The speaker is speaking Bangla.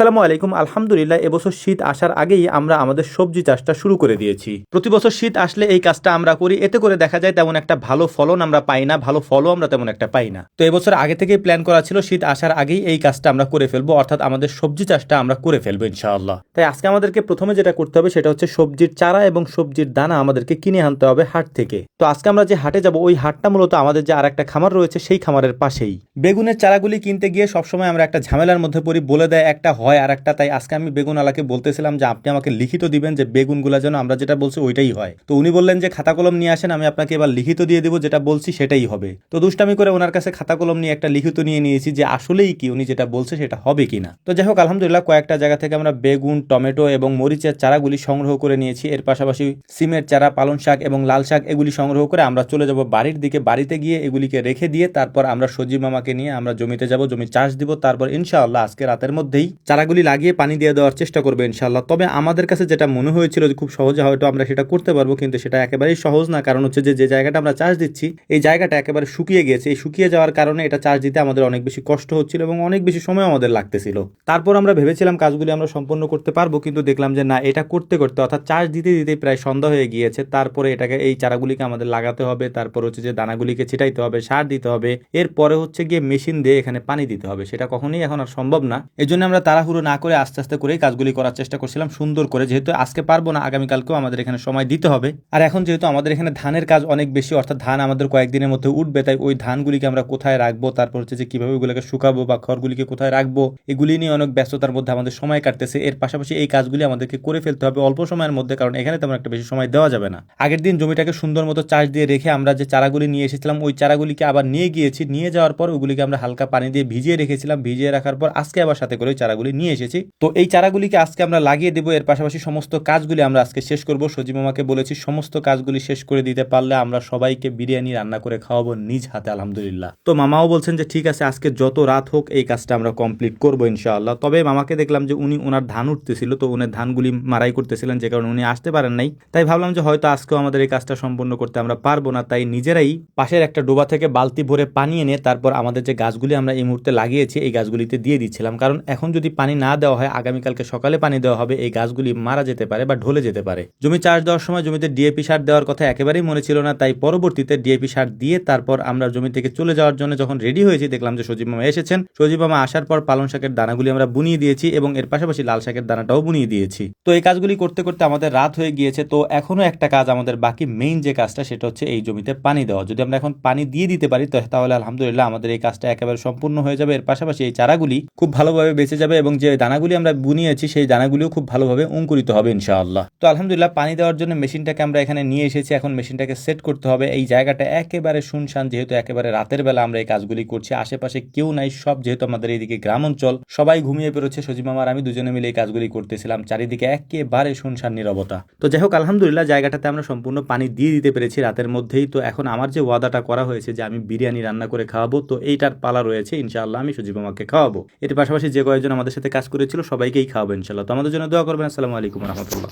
আসসালামু আলাইকুম, আলহামদুলিল্লাহ, এবছর শীত আসার আগেই আমরা আমাদের সবজি চাষটা শুরু করে দিয়েছি। প্রতি বছর শীত আসলে এই কাজটা আমরা করি, এতে করে দেখা যায় তেমন একটা ভালো ফলন আমরা পাই না, ভালো ফলও আমরা তেমন একটা পাই না। তো এবছর আগে থেকেই প্ল্যান করা ছিল শীত আসার আগেই এই কাজটা আমরা করে ফেলব, অর্থাৎ আমাদের সবজি চাষটা আমরা করে ফেলব ইনশাআল্লাহ। তাই আজকে আমাদেরকে প্রথমে যেটা করতে হবে সেটা হচ্ছে সবজির চারা এবং সবজির দানা আমাদেরকে কিনে আনতে হবে হাট থেকে। তো আজকে আমরা যে হাটে যাব, ওই হাটটা মূলত আমাদের যে আর একটা খামার রয়েছে, সেই খামারের পাশেই। বেগুনের চারাগুলি কিনতে গিয়ে সবসময় আমরা একটা ঝামেলার মধ্যে পড়ি, বলে দেয় একটা হয় আর একটা তাই আজকে আমি বেগুন আলাকে বলতেছিলাম যে আপনি আমাকে লিখিত দিবেন যে বেগুনগুলো যেন আমরা যেটা বলছি ওইটাই হয়। তো উনি বললেন যে খাতা কলম নিয়ে আসেন, আমি আপনাকে এবার লিখিত দিয়ে দেবো, যেটা বলছি সেটাই হবে। তো দুষ্টামি করে ওনার কাছে খাতা কলম নিয়ে একটা লিখিত নিয়ে নিয়েছি যে আসলেই কি উনি যেটা বলছে সেটা হবে কিনা। তো যাই হোক, আলহামদুলিল্লাহ কয়েকটা জায়গা থেকে আমরা বেগুন, টমেটো এবং মরিচের চারাগুলি সংগ্রহ করে নিয়েছি। এর পাশাপাশি সিমের চারা, পালং শাক এবং লাল শাক এগুলি সংগ্রহ করে আমরা চলে যাব বাড়ির দিকে, বাড়িতে গিয়ে এগুলিকে রেখে দিয়ে তারপর আমরা সজীব মামাকে নিয়ে আমরা জমিতে যাব জমি চাষ দিব। তারপর ইনশাআল্লাহ আজকে রাতের মধ্যেই চারাগুলি লাগিয়ে পানি দিয়ে দেওয়ার চেষ্টা করব ইনশাআল্লাহ। তবে আমাদের কাছে যেটা মনে হয়েছিল যে খুব সহজে হয়তো আমরা সেটা করতে পারব, কিন্তু সেটা একেবারেই সহজ না। কারণ হচ্ছে যে যে জায়গাটা আমরা চাষ দিচ্ছি, এই জায়গাটা একেবারে শুকিয়ে গেছে এই শুকিয়ে যাওয়ার কারণে এটা চাষ দিতে আমাদের অনেক বেশি কষ্ট হচ্ছিল এবং অনেক বেশি সময় আমাদের লাগতেছিল। তারপর আমরা ভেবেছিলাম কাজগুলি আমরা সম্পন্ন করতে পারব, কিন্তু দেখলাম যে, না, এটা করতে করতে অর্থাৎ চাষ দিতে দিতে প্রায় সন্ধ্যা হয়ে গিয়েছে। তারপরে এটাকে এই চারাগুলিকে আমাদের লাগাতে হবে, তারপর হচ্ছে যে, দানাগুলিকে ছিটাইতে হবে, সার দিতে হবে। এরপরে হচ্ছে গিয়ে মেশিন দিয়ে এখানে পানি দিতে হবে। সেটা কখনোই এখন আর সম্ভব না। এই জন্য আমরা তাড়াহুড়ো না করে আস্তে আস্তে করেই কাজগুলি করার চেষ্টা করছিলাম, সুন্দর করে। যেহেতু আজকে পারব না, আগামীকালকেও আমাদের এখানে সময় দিতে হবে। আর এখন যেহেতু আমাদের এখানে ধানের কাজ অনেক বেশি, অর্থাৎ ধান আমাদের কয়েকদিনের মধ্যে উঠবে, তাই ওই ধানগুলিকে আমরা কোথায় রাখব, তারপর হচ্ছে যে কীভাবে ওগুলোকে শুকাবো বা খড়গুলিকে কোথায় রাখব, এগুলি নিয়ে অনেক ব্যস্ততার মধ্যে আমাদের সময় কাটতেছে। এর পাশাপাশি এই কাজগুলি আমাদেরকে করে ফেলতে হবে অল্প সময়ের মধ্যে, কারণ এখানে তেমন একটা বেশি সময় দেওয়া যাবে না। আগের দিন জমিটাকে সুন্দর মতো চাষ দিয়ে রেখে আমরা যে চারাগুলি নিয়ে এসেছিলাম, ওই চারাগুলিকে আবার নিয়ে গিয়েছি। নিয়ে যাওয়ার পর ওগুলিকে আমরা হালকা পানি দিয়ে ভিজিয়ে রেখেছিলাম। ভিজিয়ে রাখার পর আজকে আবার সাথে করে চারাগুলি নিয়ে এসেছি। তো এই চারাগুলিকে আজকে আমরা লাগিয়ে দেবো। এর পাশাপাশি সমস্ত কাজগুলি আমরা আজকে শেষ করব। সজীব মামাকে বলেছি, সমস্ত কাজগুলি শেষ করে দিতে পারলে আমরা সবাইকে বিরিয়ানি রান্না করে খাওয়াবো নিজ হাতে, আলহামদুলিল্লাহ। তো মামাও বলছেন যে, ঠিক আছে, আজকে যত রাত হোক এই কাজটা আমরা কমপ্লিট করব ইনশাআল্লাহ। তবে মামাকে দেখলাম যে, উনি ওনার ধান উঠতেছিল, তো উনি ধানগুলি মারাই করতেছিলেন, যে কারণে উনি আসতে পারেন নাই। তাই ভাবলাম যে, হয়তো আজকেও আমাদের এই কাজটা সম্পন্ন করতে আমরা পারব না। তাই নিজেরাই পাশের একটা ডোবা থেকে বালতি ভরে পানি এনে তারপর আমাদের যে গাছগুলি আমরা এই মুহূর্তে লাগিয়েছি, এই গাছগুলিতে দিয়ে দিচ্ছিলাম। কারণ এখন যদি পানি না দেওয়া হয়, আগামীকালকে সকালে পানি দেওয়া হবে, এই গাছগুলি মারা যেতে পারে বা ঢলে যেতে পারে। জমি চাষ দেওয়ার সময় জমিতে ডিএপি সার দেওয়ার কথা একেবারেই মনে ছিল না, তাই পরবর্তীতে ডিএপি সার দিয়ে তারপর আমরা জমি থেকে চলে যাওয়ার জন্য যখন রেডি হয়েছি, দেখলাম যে সজীব মামা এসেছেন। সজীব মামা আসার পর পালং শাকের দানাগুলি আমরা বুনিয়ে দিয়েছি এবং এর পাশাপাশি লাল শাকের দানাটাও বুনিয়ে দিয়েছি। তো এই কাজগুলি করতে করতে আমাদের রাত হয়ে গিয়েছে, তো এখনও একটা কাজ আমাদের বাকি মেইন যে কাজটা, সেটা হচ্ছে এই জমিতে পানি দেওয়া। যদি আমরা এখন পানি দিয়ে দিতে পারি তাহলে আলহামদুলিল্লাহ আমাদের এই কাজটা একেবারে সম্পূর্ণ হয়ে যাবে। এর পাশাপাশি এই চারাগুলি খুব ভালোভাবে বেঁচে যাবে এবং যে দানাগুলি আমরা বুনিয়েছি, সেই দানাগুলিও খুব ভালোভাবে অঙ্কুরিত হবে ইনশাআল্লাহ। তো আলহামদুলিল্লাহ পানি দেওয়ার জন্য মেশিনটাকে আমরা এখানে নিয়ে এসেছি। এখন মেশিনটাকে সেট করতে হবে। এই জায়গাটা একেবারে শুনশান, যেহেতু একেবারে রাতের বেলা আমরা এই কাজগুলি করছি। আশেপাশে কেউ নাই, সব যেহেতু আমাদের এইদিকে গ্রাম অঞ্চল সবাই ঘুমিয়ে পেরোচ্ছে সজিব আমি দুজনে মিলে এই কাজগুলি করতেছিলাম। চারিদিকে একেবারে শুনশান, নিরবতা। তো যাই হোক, আলহামদুলিল্লাহ জায়গাটাতে আমরা সম্পূর্ণ পানি দিয়ে দিতে পেরেছি রাতের মধ্যেই। তো এখন আমার যে ওয়াদাটা করা হয়েছে, যে আমি বিরিয়ানি রান্না করে খাওয়াবো, তো এইটার পালা রয়েছে। ইনশাআল্লাহ আমি সজীব মামাকে খাওয়াবো। এর পাশাপাশি যে কয়েকজন আমাদের সাথে কাজ করেছিল সবাইকেই খাওয়াবেন ইনশাল্লাহ তো আমাদের জন্য দোয়া করবেন। আসসালামু আলাইকুম রহমতুল্লাহ।